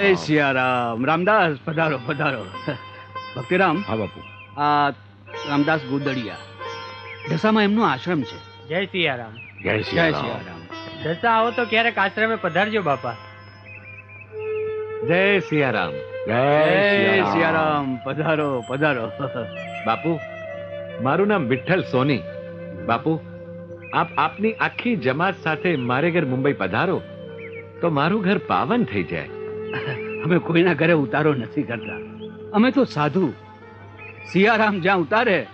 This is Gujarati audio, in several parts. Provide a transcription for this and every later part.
જય સિયારામ. રામદાસ પધારો પધારો. ભક્તિરામ હા બાપુ. આ રામદાસ ગુદડિયા. ઢસામાં એમનો આશ્રમ છે. જય સિયારામ. જય સિયારામ. દશા આવો તો ક્યારેક આશ્રમે પધારજો બાપા. જય સિયારામ. જય જય સિયારામ. પધારો પધારો. બાપુ મારું નામ વિઠ્ઠલ સોની. બાપુ આપ આપની આખી જમાત સાથે મારે ઘર મુંબઈ પધારો તો મારું ઘર પાવન થઈ જાય. અમે કોઈના ઘરે ઉતારો નથી કરતા. અમે તો સાધુ. સિયારામ જ્યાં ઉતારે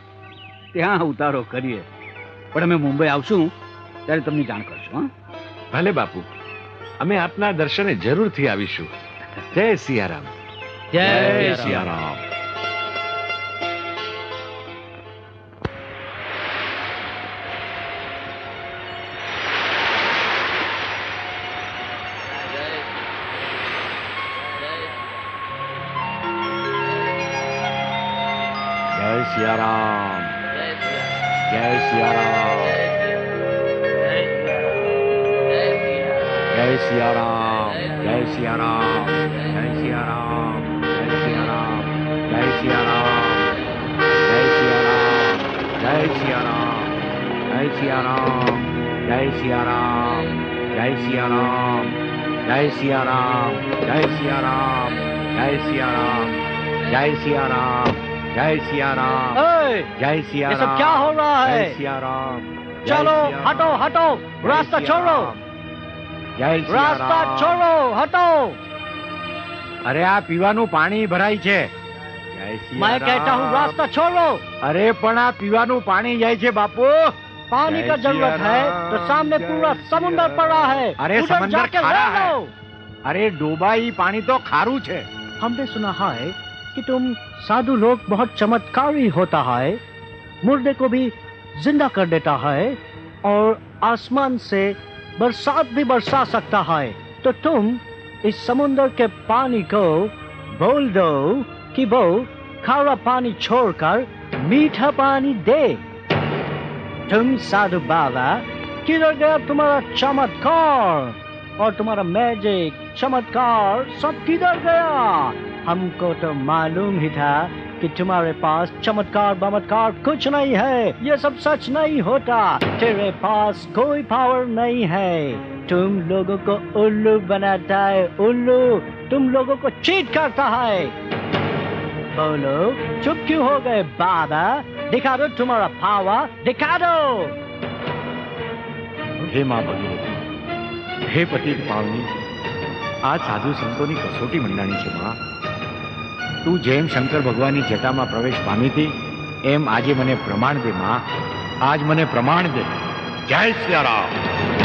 ત્યાં ઉતારો કરીએ. પણ અમે મુંબઈ આવશું ત્યારે તમને જાણ કરશું હા? ભલે બાપુ. અમે આપના દર્શને જરૂરથી આવીશું. જય સિયારામ. જય સિયારામ. シアラーンゲイシアラーンレイシやラーレイシやラーレイシやラーレイシやラーレイシやラーレイシやラーレイシやラーレイシやラーレイシやラーレイシやラーレイシやラーレイシやラーレイシやラー સિયારામ જય સિયારામ ओए, જય ये સિયારામ सब क्या हो रहा જય है સિયારામ જય चलो સિયારામ. हटो हटो જય रास्ता छोड़ो સિયારામ. જય रास्ता સિયારામ. छोड़ो हटो અરે આ પીવાનું પાણી ભરાય છે જય मैं कहता हूँ સિયારામ. रास्ता छोड़ो અરે પણ આ પીવાનું પાણી જાય છે બાપુ पानी जय का जरूरत सिया है राम, तो सामने जय पूरा सिया समुंदर राम। पड़ा है अरे उधर समंदर जाके खारा रह है। लो। અરે ડોબા ઈ પાણી તો ખારું છે हमने सुना है कि तुम साधु लोग बहुत चमत्कारी होता है, मुर्दे को भी ज़िंदा कर देता है, और आसमान से बरसात भी बरसा सकता है। तो तुम इस समुंदर के पानी को बोल दो कि वो खारा पानी छोड़कर मीठा पानी दे। तुम साधु बाबा, किधर गया तुम्हारा चमत्कार? और तुम्हारा मैजिक, चमत्कार सब किधर गया? हमको तो मालूम ही था कि तुम्हारे पास चमत्कार, बमत्कार कुछ नहीं है। ये सब सच नहीं होता। तेरे पास कोई पावर नहीं है। तुम लोगों को उल्लू बनाता है, उल्लू। तुम लोगों को चीट करता है। बोलो, चुप क्यों हो गए बाबा? दिखा दो तुम्हारा पावर दिखा दो। हे माँ भगवती, हे पति पावनी, आज साधु संतों की कसौटी मंडानी से माँ તું જેમ શંકર ભગવાનની જટામાં પ્રવેશ પામી હતી, એમ આજે મને પ્રમાણ દે, માં. આજ મને પ્રમાણ દે. જય સિયારામ.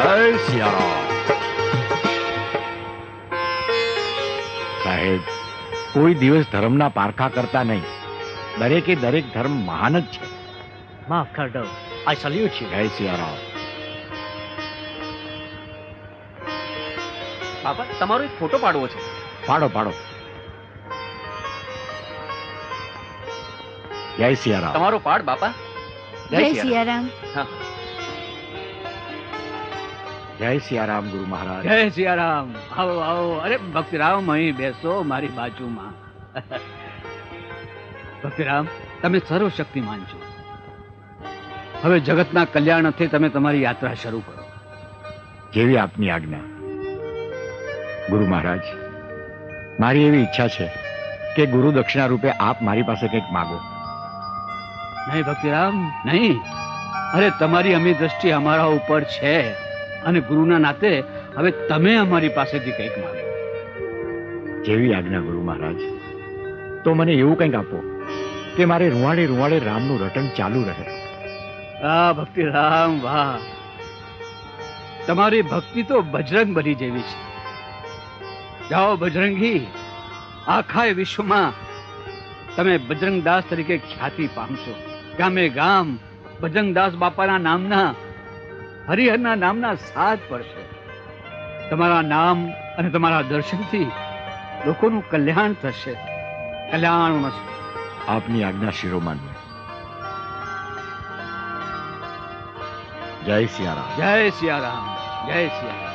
જય સિયારામ સાહેબ કોઈ દિવસ ધર્મના પારખા કરતા નહીં. દરેકે દરેક ધર્મ મહાન જ છે. માફ કર દો આઈ સલ્યુટ યુ જય સિયારામ. બાપા તમારો એક ફોટો પાડવો છે. પાડો પાડો. જય સિયારામ. તમારો પાડ બાપા. જય સિયારામ. જય સિયારામ ગુરુ મહારાજ. જય સિયારામ. આવો આવો. અરે ભક્તિરામ અહીં બેસો મારી બાજુમાં. ભક્તિરામ તમે સર્વશક્તિમાન છો. હવે જગતના કલ્યાણ અર્થે તમે તમારી યાત્રા શરૂ કરો. જેવી આપની આજ્ઞા. ગુરુ મહારાજ મારી એવી ઈચ્છા છે કે ગુરુ દક્ષિણા રૂપે આપ મારી પાસે કંઈક માગો. નહીં ભક્તિરામ નહીં. અરે તમારી અમી દ્રષ્ટિ અમારા ઉપર છે. અને ગુરુના નાતે હવે તમે અમારી પાસેથી કંઈક માંગો. જેવી આજ્ઞા ગુરુ મહારાજ? તો મને એવું કંઈક આપો કે મારે રૂવાડે રૂવાડે રામનું રટણ ચાલુ રહે. આ ભક્તિરામ વાહ. તમારી ભક્તિ તો બજરંગ બની જેવી છે. જાઓ બજરંગી આખા વિશ્વમાં તમે બજરંગદાસ તરીકે ખ્યાતિ પામશો. ગામે ગામ બજરંગદાસ બાપાના નામના હરિહરના નામના સાથ પડશે તમારા નામ અને તમારા દર્શનથી લોકોનું કલ્યાણ થશે. કલ્યાણ આપની આજ્ઞા શિરોમાન જય સિયારામ. જય સિયારામ. જય સિયારામ.